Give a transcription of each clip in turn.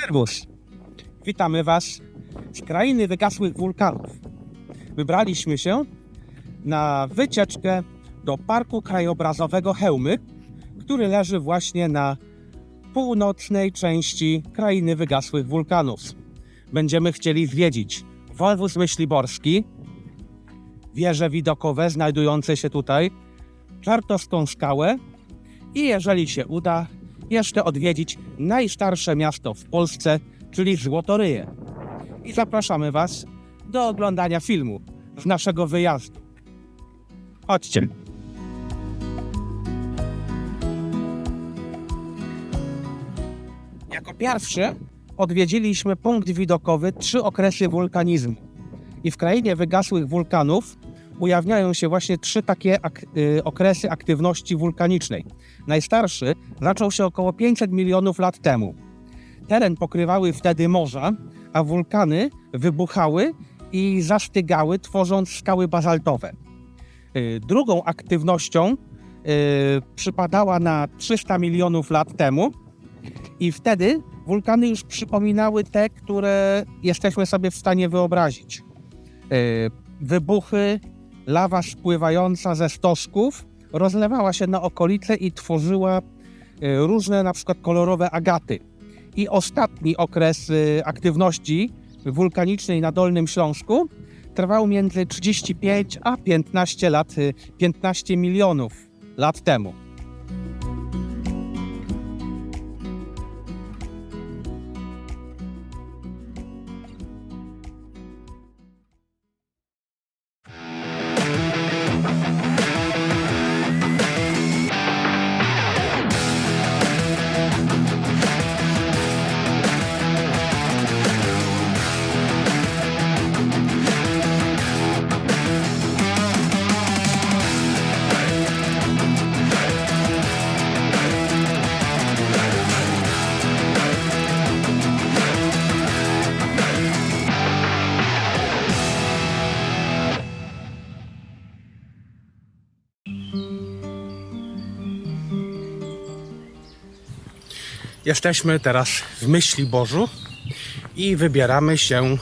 Serwus! Witamy Was z krainy wygasłych wulkanów. Wybraliśmy się na wycieczkę do Parku Krajobrazowego Chełmy, który leży właśnie na północnej części krainy wygasłych wulkanów. Będziemy chcieli zwiedzić wąwóz myśliborski, wieże widokowe znajdujące się tutaj, Czartowską skałę i jeżeli się uda, jeszcze odwiedzić najstarsze miasto w Polsce, czyli Złotoryje. I zapraszamy Was do oglądania filmu z naszego wyjazdu. Chodźcie. Jako pierwszy odwiedziliśmy punkt widokowy trzy okresy wulkanizmu. I w krainie wygasłych wulkanów ujawniają się właśnie trzy takie ak- y, okresy aktywności wulkanicznej. Najstarszy zaczął się około 500 milionów lat temu. Teren pokrywały wtedy morza, a wulkany wybuchały i zastygały, tworząc skały bazaltowe. Y, Drugą aktywnością y, przypadała na 300 milionów lat temu i wtedy wulkany już przypominały te, które jesteśmy sobie w stanie wyobrazić. Y, Wybuchy, lawa spływająca ze stosków rozlewała się na okolice i tworzyła y, różne na przykład kolorowe agaty. I ostatni okres y, aktywności wulkanicznej na Dolnym Śląsku trwał między 35 a 15 lat, y, 15 milionów lat temu. Jesteśmy teraz w Myśli Bożu i wybieramy się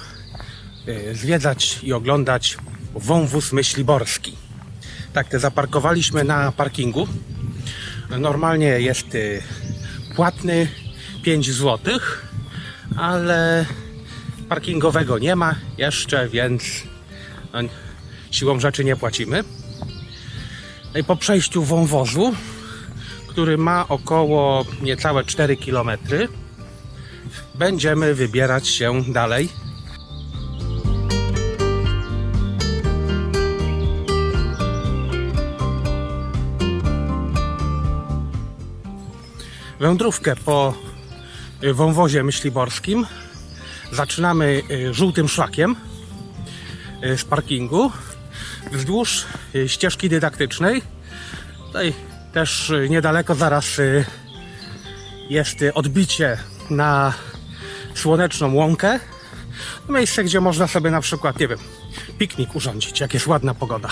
y, zwiedzać i oglądać wąwóz myśliborski. Tak, te zaparkowaliśmy na parkingu. Normalnie jest y, płatny 5 zł, ale parkingowego nie ma jeszcze, więc no, siłą rzeczy nie płacimy. No i po przejściu wąwozu który ma około niecałe 4 km. Będziemy wybierać się dalej. Wędrówkę po y, wąwozie myśliborskim zaczynamy y, żółtym szlakiem y, z parkingu wzdłuż ścieżki dydaktycznej. Tutaj też y, niedaleko zaraz y, jest y, odbicie na słoneczną łąkę. Miejsce, gdzie można sobie na przykład, nie wiem, piknik urządzić, jak jest ładna pogoda.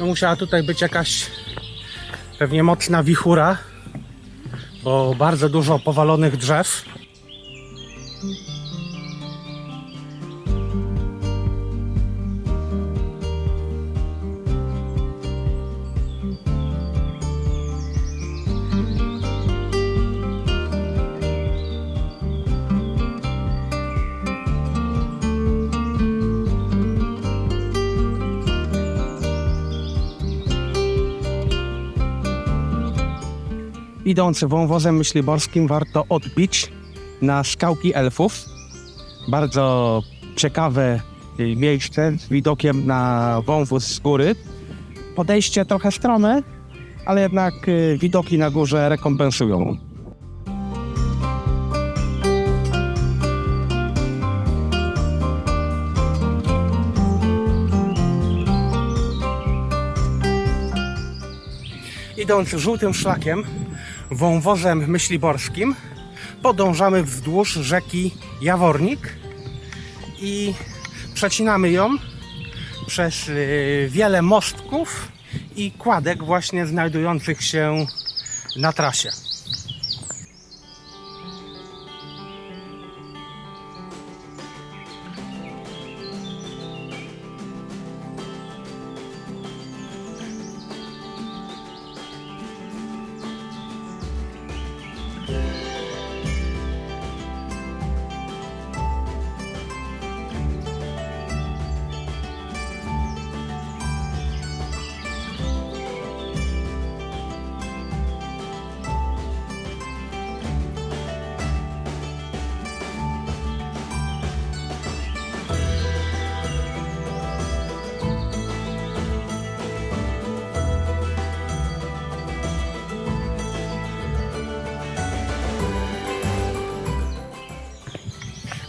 No musiała tutaj być jakaś pewnie mocna wichura, bo bardzo dużo powalonych drzew. Idąc wąwozem myśliborskim warto odbić na skałki elfów. Bardzo ciekawe y, miejsce z widokiem na wąwóz z góry. Podejście trochę strome, ale jednak y, widoki na górze rekompensują. Idąc żółtym szlakiem, wąwozem myśliborskim, podążamy wzdłuż rzeki Jawornik i przecinamy ją przez y, wiele mostków i kładek właśnie znajdujących się na trasie.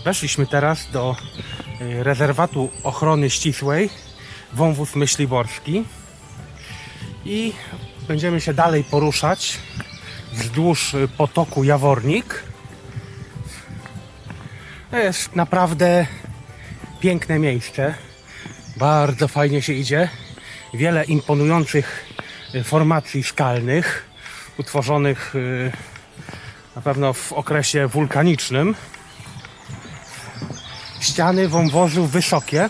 Weszliśmy teraz do y, rezerwatu ochrony ścisłej wąwóz myśliborski i będziemy się dalej poruszać wzdłuż y, potoku Jawornik. To jest naprawdę piękne miejsce. Bardzo fajnie się idzie. Wiele imponujących y, formacji skalnych, utworzonych na pewno w okresie wulkanicznym. Ściany wąwozu wysokie.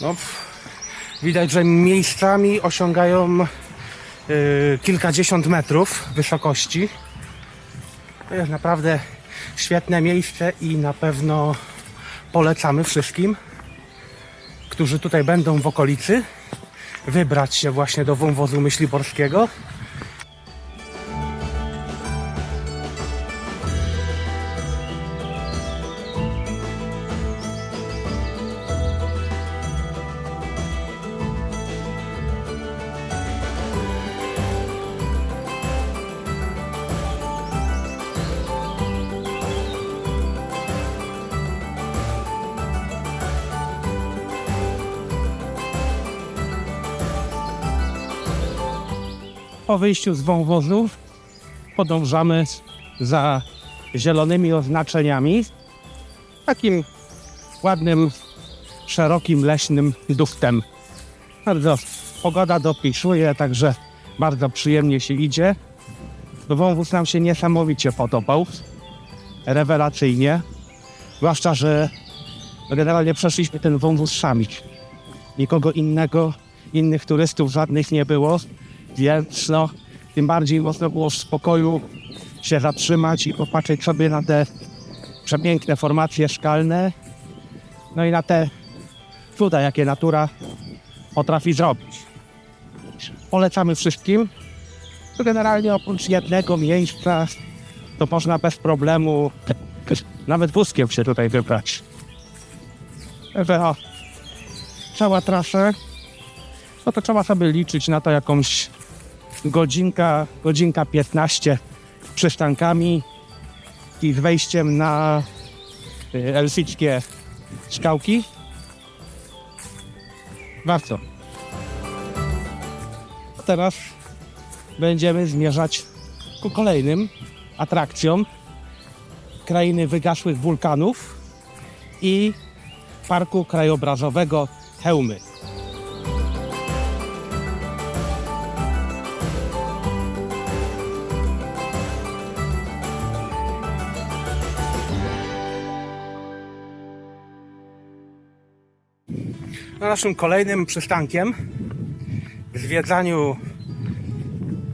No, widać, że miejscami osiągają y, kilkadziesiąt metrów wysokości. To jest naprawdę świetne miejsce i na pewno polecamy wszystkim, którzy tutaj będą w okolicy, wybrać się właśnie do wąwozu myśliborskiego. Po wyjściu z wąwozu podążamy za zielonymi oznaczeniami. Takim ładnym, szerokim, leśnym duftem. Bardzo pogoda dopisuje, także bardzo przyjemnie się idzie. Wąwóz nam się niesamowicie podobał. Rewelacyjnie. Zwłaszcza, że generalnie przeszliśmy ten wąwóz sami. Nikogo innego, innych turystów żadnych nie było, więc no, tym bardziej można było w spokoju się zatrzymać i popatrzeć sobie na te przepiękne formacje skalne, no i na te cuda, jakie natura potrafi zrobić. Polecamy wszystkim. Generalnie oprócz jednego miejsca, to można bez problemu nawet wózkiem się tutaj wybrać. Także o, cała trasa, no to trzeba sobie liczyć na to jakąś godzinka, godzinka 15 przystankami i z wejściem na y, elfickie skałki. Warto. Teraz będziemy zmierzać ku kolejnym atrakcjom krainy wygasłych wulkanów i parku krajobrazowego Hełmy. Na naszym kolejnym przystankiem w zwiedzaniu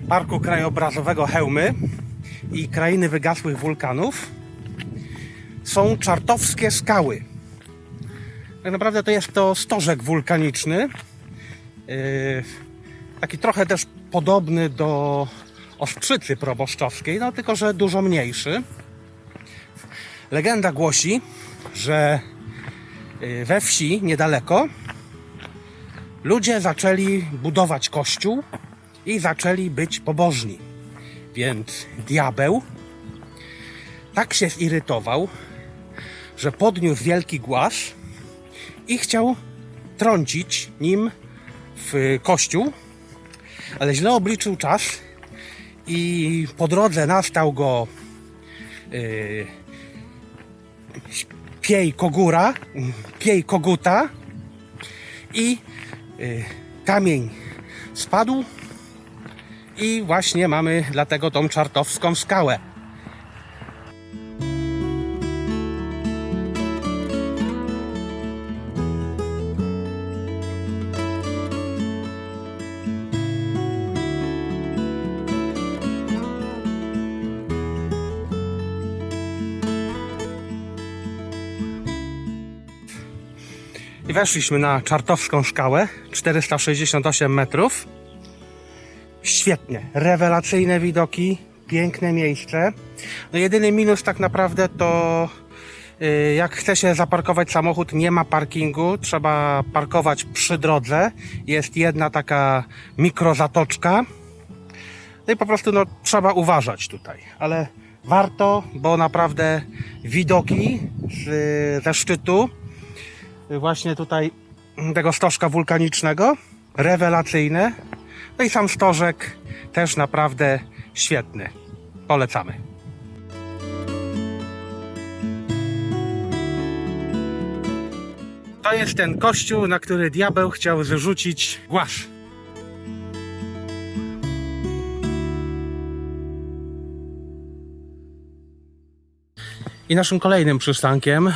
Parku Krajobrazowego Hełmy i Krainy Wygasłych Wulkanów są czartowskie skały. Tak naprawdę to jest to stożek wulkaniczny. Yy, taki trochę też podobny do Ostrzycy Proboszczowskiej, no tylko że dużo mniejszy. Legenda głosi, że yy, we wsi niedaleko ludzie zaczęli budować kościół i zaczęli być pobożni. Więc diabeł tak się zirytował, że podniósł wielki głaz i chciał trącić nim w kościół, ale źle obliczył czas i po drodze nastał go yy, piej kogura, piej koguta i kamień spadł i właśnie mamy dlatego tą czartowską skałę. Weszliśmy na czartowską skałę, 468 metrów. Świetnie, rewelacyjne widoki, piękne miejsce. No jedyny minus tak naprawdę to y, jak chce się zaparkować samochód, nie ma parkingu, trzeba parkować przy drodze. Jest jedna taka mikrozatoczka. No i po prostu no, trzeba uważać tutaj, ale Warto, bo naprawdę widoki z, ze szczytu, właśnie tutaj tego stożka wulkanicznego, rewelacyjne. No i sam stożek też naprawdę świetny. Polecamy. To jest ten kościół, na który diabeł chciał zrzucić głaz. I naszym kolejnym przystankiem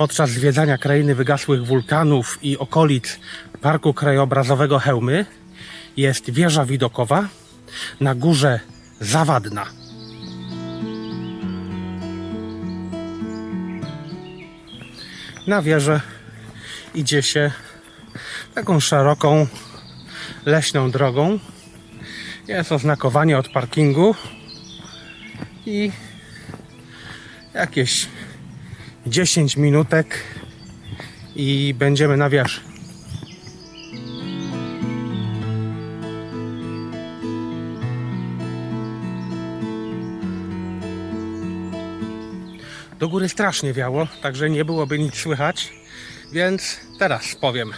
podczas zwiedzania krainy wygasłych wulkanów i okolic Parku Krajobrazowego Hełmy jest wieża widokowa na górze Zawadna. Na wieżę idzie się taką szeroką leśną drogą. Jest oznakowanie od parkingu i jakieś 10 minutek i będziemy na wieży. Do góry strasznie wiało, także nie byłoby nic słychać, więc teraz powiem.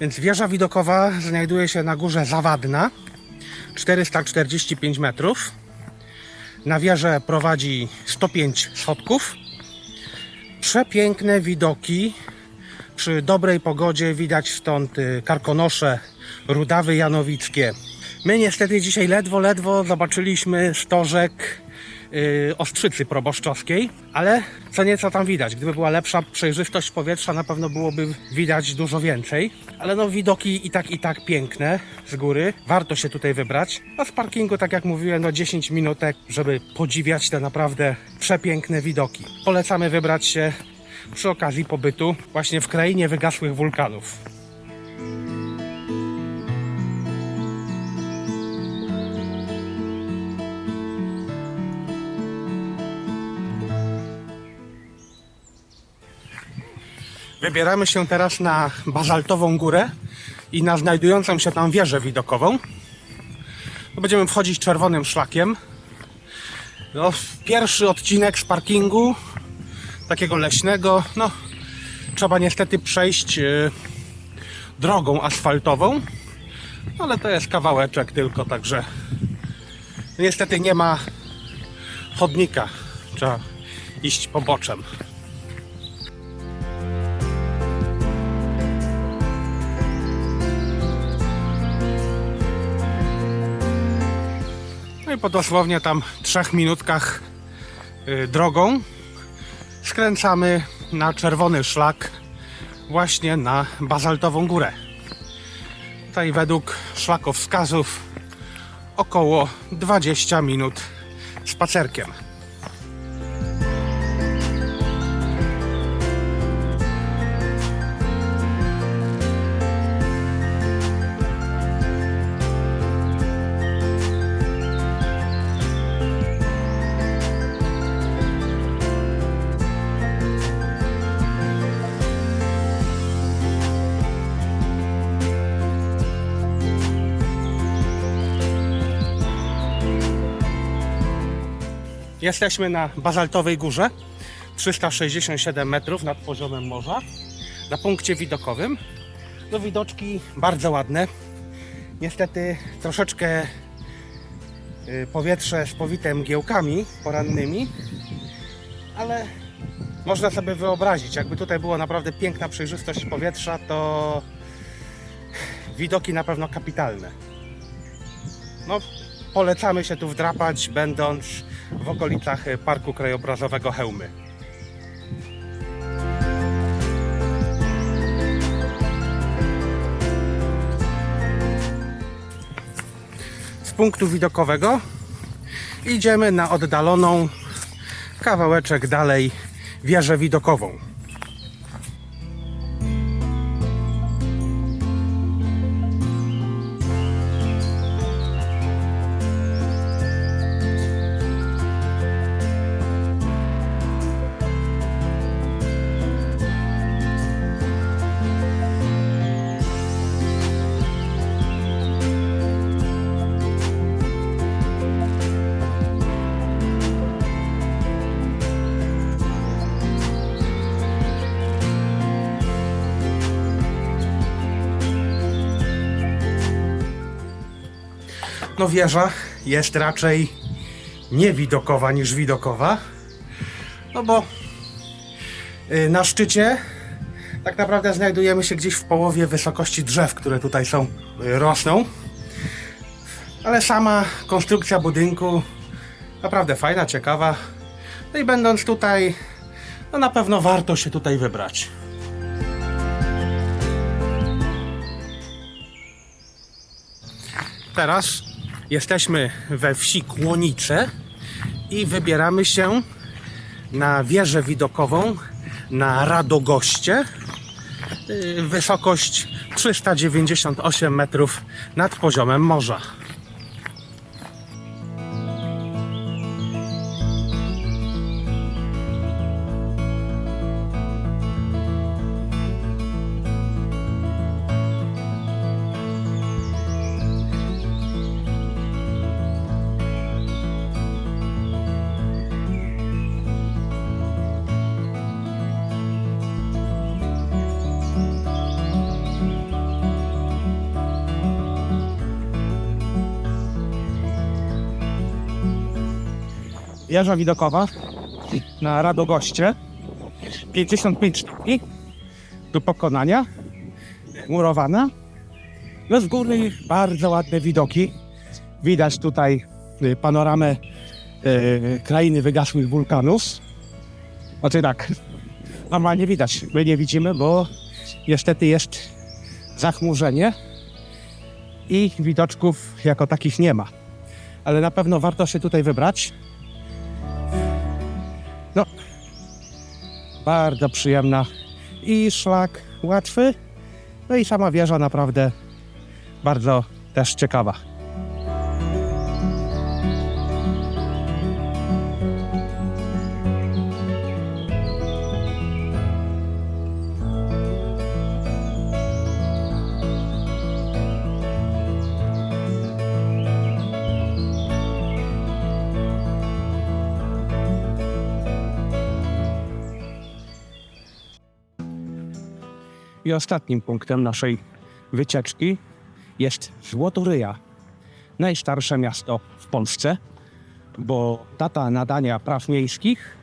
Więc wieża widokowa znajduje się na górze Zawadna, 445 metrów. Na wieżę prowadzi 105 schodków. Przepiękne widoki. Przy dobrej pogodzie widać stąd y, Karkonosze, Rudawy Janowickie. My niestety dzisiaj ledwo, ledwo zobaczyliśmy stożek y, Ostrzycy Proboszczowskiej, ale co nieco tam widać. Gdyby była lepsza przejrzystość powietrza, na pewno byłoby widać dużo więcej. Ale no widoki i tak, i tak piękne z góry. Warto się tutaj wybrać. A z parkingu, tak jak mówiłem, no 10 minutek, żeby podziwiać te naprawdę przepiękne widoki. Polecamy wybrać się przy okazji pobytu właśnie w krainie wygasłych wulkanów. Wybieramy się teraz na bazaltową górę i na znajdującą się tam wieżę widokową. No, Będziemy wchodzić czerwonym szlakiem. No, pierwszy odcinek z parkingu, takiego leśnego. No, trzeba niestety przejść e, drogą asfaltową, ale to jest kawałeczek tylko, także niestety nie ma chodnika. Trzeba iść poboczem. I po dosłownie tam trzech minutkach y, drogą skręcamy na czerwony szlak właśnie na bazaltową górę. Tutaj według szlakowskazów około 20 minut spacerkiem. Jesteśmy na bazaltowej górze, 367 metrów nad poziomem morza, na punkcie widokowym. No widoczki bardzo ładne. Niestety troszeczkę y, powietrze spowite mgiełkami porannymi, ale można sobie wyobrazić, jakby tutaj była naprawdę piękna przejrzystość powietrza, to widoki na pewno kapitalne. No, polecamy się tu wdrapać, będąc w okolicach Parku Krajobrazowego Hełmy. Z punktu widokowego idziemy na oddaloną kawałeczek dalej wieżę widokową. Wieża jest raczej niewidokowa niż widokowa. No bo y, na szczycie tak naprawdę znajdujemy się gdzieś w połowie wysokości drzew, które tutaj są, y, rosną. Ale sama konstrukcja budynku naprawdę fajna, ciekawa. No i będąc tutaj, no na pewno warto się tutaj wybrać. Teraz jesteśmy we wsi Kłonice i wybieramy się na wieżę widokową na Radogoście. Wysokość 398 metrów nad poziomem morza. Wieża widokowa na Radogoście. 55 stopni do pokonania. Murowana. No z góry bardzo ładne widoki. Widać tutaj y, panoramę y, krainy wygasłych wulkanów. Znaczy tak, normalnie widać. My nie widzimy, bo niestety jest zachmurzenie i widoczków jako takich nie ma. Ale na pewno warto się tutaj wybrać. No, bardzo przyjemna i szlak łatwy. No i sama wieża naprawdę bardzo też ciekawa. I ostatnim punktem naszej wycieczki jest Złotoryja. Najstarsze miasto w Polsce, bo data nadania praw miejskich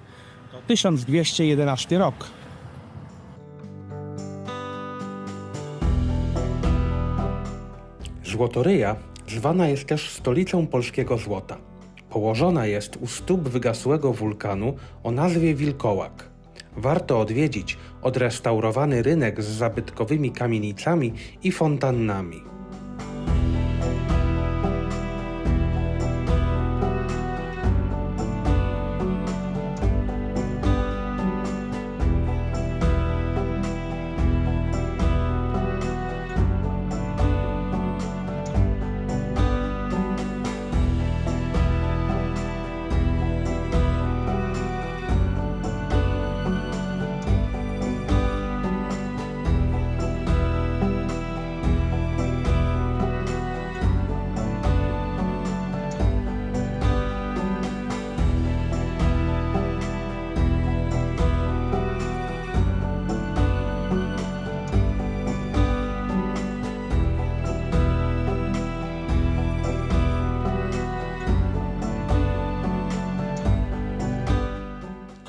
to 1211 rok. Złotoryja zwana jest też stolicą polskiego złota. Położona jest u stóp wygasłego wulkanu o nazwie Wilkołak. Warto odwiedzić odrestaurowany rynek z zabytkowymi kamienicami i fontannami.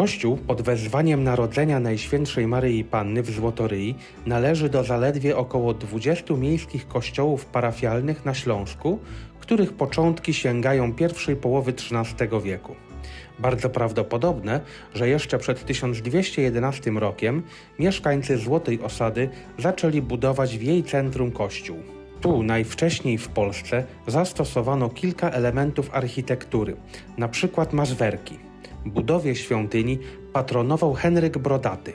Kościół pod wezwaniem Narodzenia Najświętszej Maryi Panny w Złotoryi należy do zaledwie około 20 miejskich kościołów parafialnych na Śląsku, których początki sięgają pierwszej połowy XIII wieku. Bardzo prawdopodobne, że jeszcze przed 1211 rokiem mieszkańcy Złotej Osady zaczęli budować w jej centrum kościół. Tu najwcześniej w Polsce zastosowano kilka elementów architektury, na przykład mazwerki. Budowie świątyni patronował Henryk Brodaty.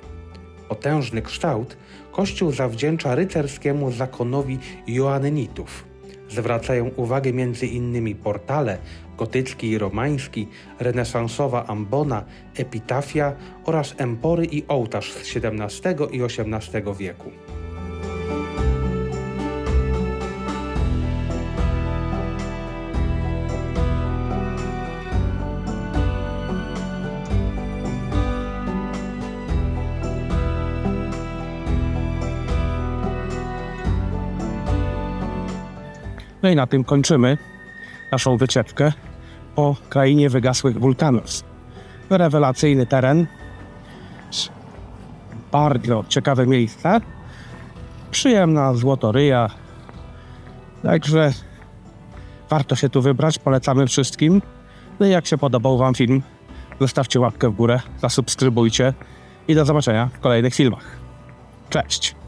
Potężny kształt kościół zawdzięcza rycerskiemu zakonowi Joannitów. Zwracają uwagę m.in. portale gotycki i romański, renesansowa ambona, epitafia oraz empory i ołtarz z XVII i XVIII wieku. I na tym kończymy naszą wycieczkę po krainie wygasłych wulkanów. Rewelacyjny teren, bardzo ciekawe miejsce, przyjemna złotoryja, także warto się tu wybrać, polecamy wszystkim. No i jak się podobał Wam film, zostawcie łapkę w górę, zasubskrybujcie i do zobaczenia w kolejnych filmach. Cześć!